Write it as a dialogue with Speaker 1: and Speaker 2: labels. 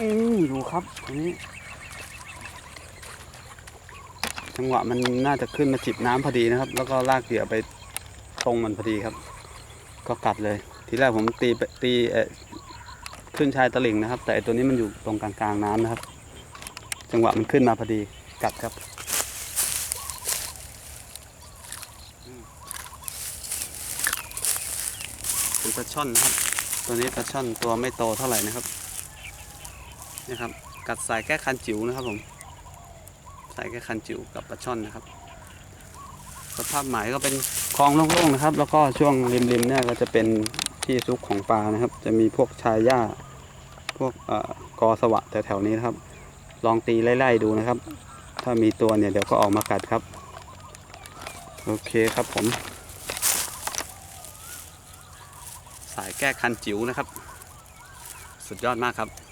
Speaker 1: อืมดูครับอันนี้ จังหวะมันน่าจะขึ้นมาจิบน้ำพอดีนะครับ แล้วก็ลากเหยื่อไปตรงมันพอดีครับ ก็กัดเลย ทีแรกผมตีตีเอขึ้นชายตะลิ่งนะครับ แต่ตัวนี้มันอยู่ตรงกลางๆน้ำนะครับ จังหวะมันขึ้นมาพอดีกัดครับเป็นปลาช่อนนะครับ ตัวนี้ปลาช่อนตัวไม่โตเท่าไหร่นะครับ นี่ครับ กัดสายแก้คันจิ๋วนะครับผมสายแก้คันจิ๋วกับปลาช่อนนะครับ สภาพหมายก็เป็นคลองโล่งๆนะครับ แล้วก็ช่วงริมๆเนี่ยก็จะเป็นที่ซุกของปลานะครับ จะมีพวกชายหญ้าพวกอกอสวะแถวๆนี้นะครับ ลองตีไล่ๆดูนะครับ ถ้ามีตัวเนี่ยเดี๋ยวก็ออกมากัดครับ โอเคครับผม สายแก้คันจิ๋วนะครับ สุดยอดมากครับ